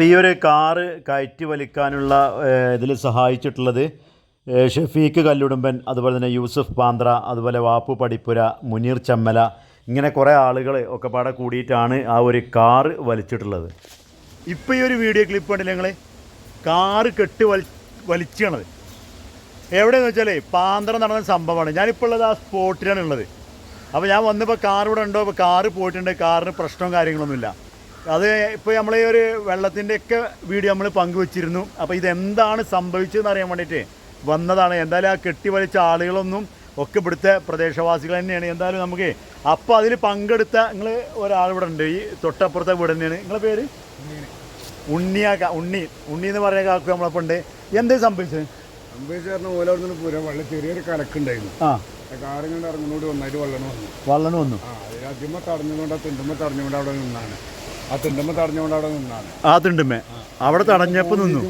അപ്പോൾ ഈ ഒരു കാറ് കയറ്റി വലിക്കാനുള്ള ഇതിൽ സഹായിച്ചിട്ടുള്ളത് ഷഫീഖ് കല്ലുടുമ്പൻ അതുപോലെ തന്നെ യൂസഫ് പാന്ത്ര അതുപോലെ വാപ്പു പടിപ്പുര മുനീർ ചമ്മല ഇങ്ങനെ കുറേ ആളുകൾ ഒക്കെ പാടെ കൂടിയിട്ടാണ് ആ ഒരു കാറ് വലിച്ചിട്ടുള്ളത്. ഇപ്പോൾ ഈ ഒരു വീഡിയോ ക്ലിപ്പ് ഉണ്ടല്ലോ ഞങ്ങൾ കാറ് കെട്ടി വലി വലിച്ചാണത് എവിടെയെന്ന് വെച്ചാലേ പാന്തറ നടന്ന സംഭവമാണ്. ഞാനിപ്പോൾ ഉള്ളത് ആ സ്പോട്ടിലാണ് ഉള്ളത്. അപ്പോൾ ഞാൻ വന്നപ്പോൾ കാർ ഇവിടെ ഉണ്ടോ? അപ്പോൾ കാറ് പോയിട്ടുണ്ട്. കാറിന് പ്രശ്നവും കാര്യങ്ങളൊന്നുമില്ല. അത് ഇപ്പോൾ നമ്മൾ ഈ ഒരു വെള്ളത്തിന്റെയൊക്കെ വീഡിയോ നമ്മൾ പങ്കുവച്ചിരുന്നു. അപ്പോൾ ഇതെന്താണ് സംഭവിച്ചതെന്ന് അറിയാൻ വേണ്ടിയിട്ട് വന്നതാണ്. എന്തായാലും ആ കെട്ടി വലിച്ച ആളുകളൊന്നും ഒക്കെ ഇവിടുത്തെ പ്രദേശവാസികൾ തന്നെയാണ്. എന്തായാലും നമുക്ക് അപ്പോൾ അതിൽ പങ്കെടുത്ത നിങ്ങൾ ഒരാൾ ഇവിടെ ഉണ്ട്. ഈ തൊട്ടപ്പുറത്തെ വീട് തന്നെയാണ്. നിങ്ങളെ പേര്? ഉണ്ണിയാക്ക. ഉണ്ണി. ഉണ്ണി എന്ന് പറയുന്ന കാക്കു നമ്മളപ്പോൾ ഉണ്ട് എന്തേ സംഭവിച്ചത്? അമ്പേശ്വറിന് ഓല അവിടെ നിന്ന് പോരാ വെള്ളം ചെറിയൊരു കലക്കുണ്ടായിരുന്നു. ആ. കാറിങ്ങനെ ഇറങ്ങുന്നോട് വന്നായിട്ട് വള്ളന് വന്നു. വള്ളന് വന്നു. ആ അതിൽ ആദ്യമ തടഞ്ഞുകൊണ്ട് തിണ്ടുമ്പോൾ തടഞ്ഞുകൊണ്ട് അവിടെ നിന്നാണ്. ആ തിണ്ടുമേ അവിടെ തടഞ്ഞപ്പോ നിന്നു.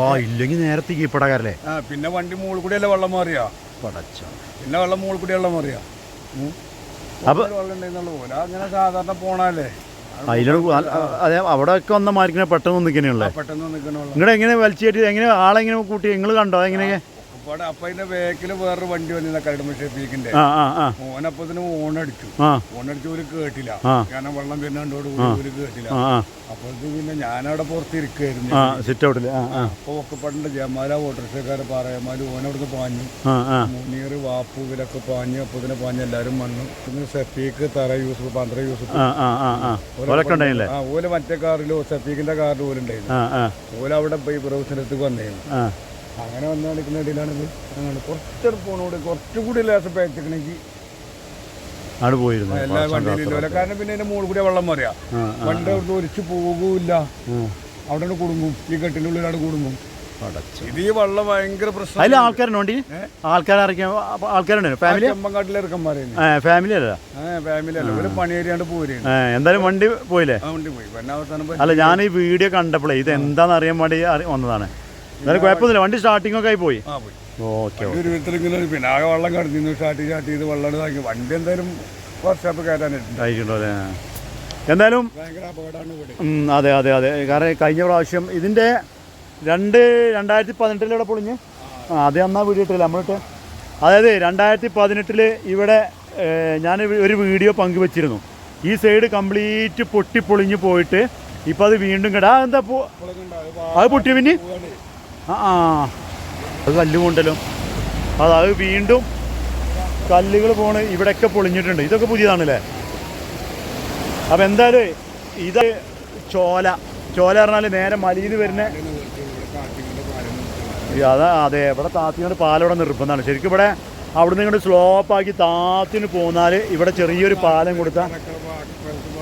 ആ ഇല്ലെങ്കിൽ നേരത്തെ കീപ്പടക്കാരല്ലേ പിന്നെ വണ്ടി മുകളിൽ കൂടിയല്ലേ വെള്ളം മാറിയാ? പടച്ച. പിന്നെ വെള്ളം മുകളിൽ കൂടി വെള്ളം മാറിയാ? അപ്പൊ അങ്ങനെ സാധാരണ പോണല്ലേ അതിലൂടെ അതെ അവിടെ ഒക്കെ വന്ന മാർക്കിനെ പെട്ടെന്ന് നിൽക്കണേ പെട്ടെന്ന് നിൽക്കണ വലിച്ചു കയറ്റി വലിച്ചേറ്റി എങ്ങനെ ആളെങ്ങനെ കൂട്ടി നിങ്ങൾ കണ്ടോ എങ്ങനെയൊക്കെ അപ്പോൾ അപ്പൊ അതിന്റെ ബാക്കിൽ വേറൊരു വണ്ടി വന്നിരുന്ന കരടുമ്പ ആ ഓനപ്പത്തിന് ഓണടിച്ചു. ഓണടിച്ചു ഒരു കേട്ടില്ല. കാരണം വെള്ളം വരുന്നോട് ഒരു കേട്ടില്ല. ഇത് പിന്നെ ഞാനവിടെ പുറത്തിരിക്കായിരുന്നു. അപ്പോൾ ഒക്കെപ്പാടുണ്ട് ജമാല ഓട്ടോറിക്ഷക്കാരെ പാറയന്മാർ ഓനവിടുന്ന് പാഞ്ഞു. മുനീർ വാപ്പു ഇവരൊക്കെ പാഞ്ഞു. ഇതിനെ പാഞ്ഞ് എല്ലാവരും വന്നു. പിന്നെ സഫീക്ക് തറ യൂസഫ് പന്ത്ര യൂസഫ്. ഓല മറ്റേ കാറിലോ സഫീക്കിന്റെ കാറിൽ ഓലുണ്ടായിരുന്നു ഓല അവിടെ പോയി ബ്രൗസിന്റെ അടുത്ത് വന്നേന്നു അങ്ങനെ വന്ന് നടക്കുന്ന ഇടയിലാണിത്. അങ്ങനെ കുറച്ചൊരു പോണോട് കുറച്ചുകൂടി ലേശം പേച്ചക്കണെങ്കിൽ അവിടെ പോയിരുന്നു. എല്ലാ വണ്ടിയിലും കാരണം പിന്നെ അതിന്റെ മുകളിൽ കൂടി വെള്ളം മറിയാ. വണ്ടി അവിടെ ഒരിച്ച് പോകൂല്ല അവിടെ കുടുങ്ങും. ഈ കെട്ടിന്റെ ഉള്ളിലാണ് കുടുങ്ങും. പടച്ച ഇത് ഈ വെള്ളം ഭയങ്കര പ്രശ്നം അതിൽ ആൾക്കാരുണ്ടോ വണ്ടി? ആൾക്കാരറിയിക്കാൻ ആൾക്കാരുണ്ടോ? ഫാമിലി ചെമ്പങ്കാട്ടിലെ ഇറക്കന്മാരെ ഫാമിലി അല്ല? ആ ഫാമിലി അല്ല. ഇവർ പണിയേരിയാണ്ട് പോരുകയാണ് ഏ, എന്തായാലും വണ്ടി പോയില്ലേ? വണ്ടി പോയി. അല്ല ഞാൻ ഈ വീഡിയോ കണ്ടപ്പോഴേ ഇത് എന്താണെന്ന് അറിയാൻ വേണ്ടി വന്നതാണ്. എന്നാലും കുഴപ്പമൊന്നുമില്ല. വണ്ടി സ്റ്റാർട്ടിംഗ് ഒക്കെ ആയി പോയി ആ പോയി. ഓക്കെ ഒരു വിധത്തിൽ ഇങ്ങനെ പിന്നെ ആകെ വെള്ളം കടന്നു സ്റ്റാർട്ട് സ്റ്റാർട്ട് ചെയ്ത് വെള്ളം ഇതാക്കി. വണ്ടി എന്തായാലും വർക്ക്ഷോപ്പ് കയറ്റാനായിട്ടുണ്ട് ആയിട്ടുണ്ടോ അല്ലേ? എന്തായാലും ഭയങ്കര അപകടമാണ് ഇവിടെ. അതെ അതെ അതെ. കാരണം കഴിഞ്ഞ പ്രാവശ്യം ഇതിന്റെ രണ്ട് രണ്ടായിരത്തി പതിനെട്ടിലൂടെ പൊളിഞ്ഞ്? ആ അത് അന്നാ വീഡിയോ ഇട്ടില്ല. നമ്മളിട്ട് അതായത് രണ്ടായിരത്തി പതിനെട്ടിൽ ഇവിടെ ഞാൻ ഒരു വീഡിയോ പങ്കുവച്ചിരുന്നു. ഈ സൈഡ് കംപ്ലീറ്റ് പൊട്ടി പൊളിഞ്ഞ് പോയിട്ട് ഇപ്പോൾ അത് വീണ്ടും കിടാ എന്താ പോ അത് പൊട്ടി പിന്നെ? ആ അത് കല്ല് കൊണ്ടല്ലോ അത് വീണ്ടും കല്ലുകൾ പോണ് ഇവിടെയൊക്കെ പൊളിഞ്ഞിട്ടുണ്ട്. ഇതൊക്കെ പുതിയതാണല്ലേ? അപ്പം എന്തായാലും ഇത് ചോല. ചോല പറഞ്ഞാൽ നേരെ മലിയിൽ വരുന്ന അതാ അതെ ഇവിടെ താത്തിനോട് പാലവിടെ നിർബന്ധമാണ്. ശരിക്കും ഇവിടെ അവിടുന്ന് ഇങ്ങോട്ട് സ്ലോപ്പാക്കി താത്തിന് പോന്നാൽ ഇവിടെ ചെറിയൊരു പാലം കൊടുത്താൽ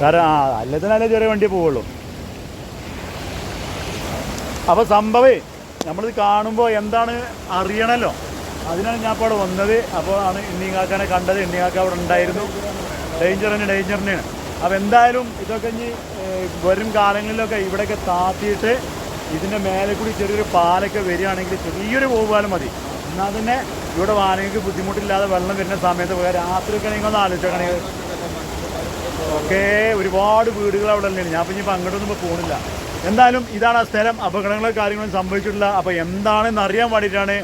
കാരണം ആ അല്ലത്തിനല്ലേ ചെറിയ വണ്ടിയെ പോവുള്ളൂ. അപ്പോൾ സംഭവേ നമ്മളിത് കാണുമ്പോൾ എന്താണ് അറിയണമല്ലോ അതിനാണ് ഞാൻ ഇപ്പോൾ അവിടെ വന്നത്. അപ്പോൾ ആണ് ഇന്നിങ്ങാക്കാനെ കണ്ടത്. ഇന്നിങ്ങാക്ക അവിടെ ഉണ്ടായിരുന്നു. ഡേഞ്ചറിന് ഡേഞ്ചറിനെയാണ് അപ്പോൾ എന്തായാലും ഇതൊക്കെ ഇനി വരും കാലങ്ങളിലൊക്കെ ഇവിടെയൊക്കെ താത്തിയിട്ട് ഇതിന്റെ മേലെ കൂടി ചെറിയൊരു പാലൊക്കെ വരികയാണെങ്കിൽ ചെറിയൊരു പോകാലും മതി. എന്നാൽ തന്നെ ഇവിടെ വാനങ്ങൾക്ക് ബുദ്ധിമുട്ടില്ലാതെ വെള്ളം വരുന്ന സമയത്ത് പോയാൽ രാത്രിയൊക്കെ നിങ്ങൾ ഒന്ന് ആലോചിച്ചോക്കണെങ്കിൽ ഒക്കെ ഒരുപാട് വീടുകൾ അവിടെ തന്നെയാണ് ഞാൻ ഇപ്പം അങ്ങോട്ടൊന്നും ഇപ്പോൾ പോകുന്നില്ല എന്തായാലും ഇതാണ് ആ സ്ഥലം അപകടങ്ങളും കാര്യങ്ങളും സംഭവിച്ചിട്ടുള്ള. അപ്പോൾ എന്താണെന്ന് അറിയാൻ വേണ്ടിയിട്ടാണ്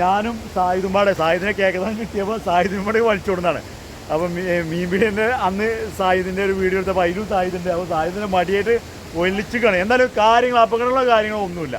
ഞാനും സായുധുമ്പാടെ സായുധിനെ കേൾക്കാൻ കിട്ടിയപ്പോൾ സായുധുമ്പാടെ വലിച്ചു കൊടുക്കുന്നതാണ് അപ്പം മീൻപിടിന്റെ അന്ന് സായുധിന്റെ ഒരു വീഡിയോ എടുത്തപ്പോൾ അതിലും സായുധിന്റെ അപ്പോൾ സായുധിന്റെ മടിയായിട്ട് ഒലിച്ചിക്കാണ് എന്തായാലും കാര്യങ്ങൾ കാര്യങ്ങളോ കാര്യങ്ങളൊന്നുമില്ല